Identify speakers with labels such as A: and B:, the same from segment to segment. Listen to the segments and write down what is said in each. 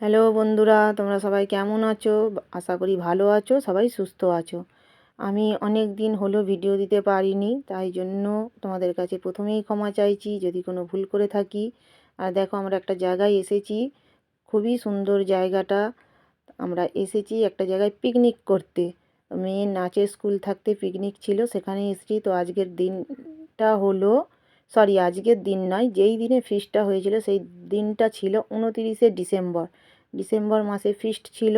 A: Hello বন্ধুরা, তোমরা সবাই কেমন আছো? আশা করি ভালো আছো, সবাই সুস্থ আছো। আমি অনেক দিন হলো ভিডিও দিতে পারিনি, তাই জন্য তোমাদের কাছে প্রথমেই ক্ষমা চাইছি, যদি কোনো ভুল করে থাকি। আর দেখো, আমরা একটা জায়গায় এসেছি, খুবই সুন্দর জায়গাটা। আমরা এসেছি একটা জায়গায় পিকনিক করতে। মেয়ে নাচের স্কুল থাকতে পিকনিক ছিল, সেখানে এসেছি। তো আজকের দিনটা হলো সরি, আজকের দিন নয়, যেই দিনে ফিস্টটা হয়েছিল সেই দিনটা ছিল উনতিরিশে ডিসেম্বর। ডিসেম্বর মাসে ফিস্ট ছিল,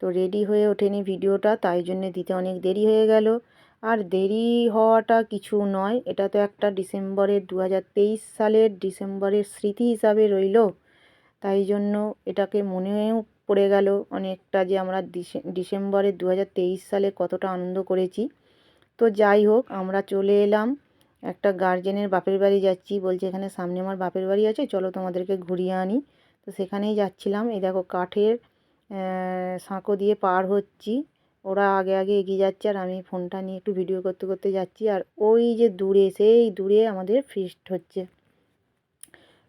A: তো রেডি হয়ে ওঠেনি ভিডিওটা, তাই জন্যে দিতে অনেক দেরি হয়ে গেল। আর দেরি হওয়াটা কিছু নয়, এটা তো একটা ডিসেম্বরের দু হাজার তেইশ সালের ডিসেম্বরের স্মৃতি হিসাবে রইল। তাই জন্য এটাকে মনেও পড়ে গেল অনেকটা যে আমরা ডিসেম্বরের দু হাজার তেইশ সালে কতটা আনন্দ করেছি। তো যাই হোক, আমরা চলে এলাম। একটা গার্জেনের বাপের বাড়ি যাচ্ছি, বলছে, এখানে সামনে আমার বাপের বাড়ি আছে, চলো তোমাদেরকে ঘুরিয়ে আনি। তো সেখানেই যাচ্ছিলাম। এই দেখো, কাঠের সাঁকো দিয়ে পার হচ্ছি। ওরা আগে আগে এগিয়ে যাচ্ছে আর আমি ফোনটা নিয়ে একটু ভিডিও করতে করতে যাচ্ছি আর ওই যে দূরে, সেই দূরে আমাদের ফিস্ট হচ্ছে।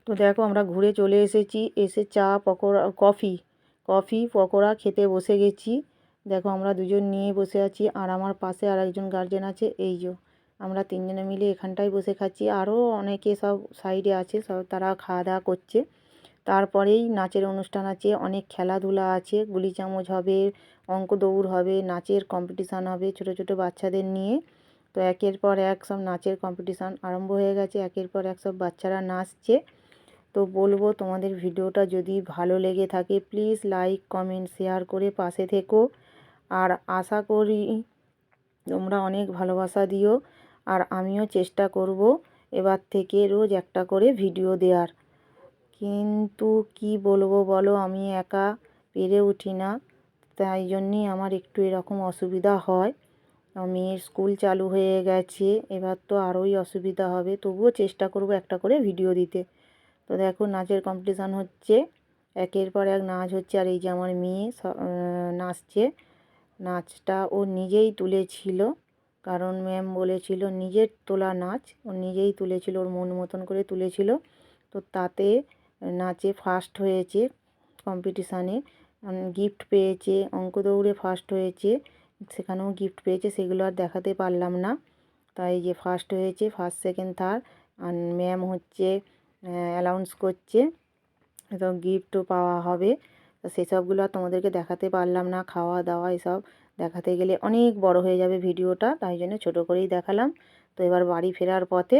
A: তো দেখো, আমরা ঘুরে চলে এসেছি, এসে চা, পকোড়া কফি কফি পকোড়া খেতে বসে গেছি। দেখো, আমরা দুজন নিয়ে বসে আছি আর আমার পাশে আর একজন গার্জেন আছে, এই যে। আমরা তিনজনে মিলে এখানটায় বসে খাচ্ছি। আরও অনেকে সব সাইডে আছে, সব তারা খাওয়া দাওয়া করছে। তারপরেই নাচের অনুষ্ঠান আছে, অনেক খেলাধুলা আছে। গুলি চামচ হবে অঙ্ক দৌড় হবে, নাচের কম্পিটিশান হবে ছোটো ছোটো বাচ্চাদের নিয়ে। তো একের পর এক সব নাচের কম্পিটিশান আরম্ভ হয়ে গেছে, একের পর এক সব বাচ্চারা নাচছে। তো বলব তোমাদের ভিডিওটা যদি ভালো লেগে থাকে প্লিজ লাইক কমেন্ট শেয়ার করে পাশে থেকো। আর আশা করি তোমরা অনেক ভালোবাসা দিও। আর আমিও চেষ্টা করব এবার থেকে রোজ একটা করে ভিডিও দেওয়ার কিন্তু কি বলব বলো, আমি একা পেরে উঠি না। তাই জন্যই আমার একটু এরকম অসুবিধা হয়। মেয়ের স্কুল চালু হয়ে গেছে, এবার তো আরোই অসুবিধা হবে। তবুও চেষ্টা করব একটা করে ভিডিও দিতে। তো দেখো, নাচের কম্পিটিশান হচ্ছে। একের পর এক নাচ হচ্ছে, আর এই যে আমার মেয়ে নাচছে। নাচটা ও নিজেই তুলেছিল। কারণ ম্যাম বলেছিল নিজের তোলা নাচ, ও নিজেই তুলেছিল, ওর মন মতন করে তুলেছিল। তো তাতে নাচে ফার্স্ট হয়েছে কম্পিটিশানে গিফট পেয়েছে অঙ্ক দৌড়ে ফার্স্ট হয়েছে, সেখানেও গিফট পেয়েছে, সেগুলো আর দেখাতে পারলাম না। তাই যে ফার্স্ট হয়েছে ফার্স্ট সেকেন্ড থার্ড আর ম্যাম হচ্ছে অ্যালাউন্স করছে, তো গিফটও পাওয়া হবে। তো সেসবগুলো আর তোমাদেরকে দেখাতে পারলাম না খাওয়া দাওয়া এসব। দেখাতে গেলে অনেক বড় হয়ে যাবে ভিডিওটা, তাই জন্য ছোটো করেই দেখালাম। তো এবার বাড়ি ফেরার পথে,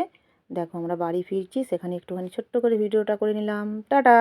A: দেখো আমরা বাড়ি ফিরছি, সেখানে একটুখানি ছোট্ট করে ভিডিওটা করে নিলাম। টাটা!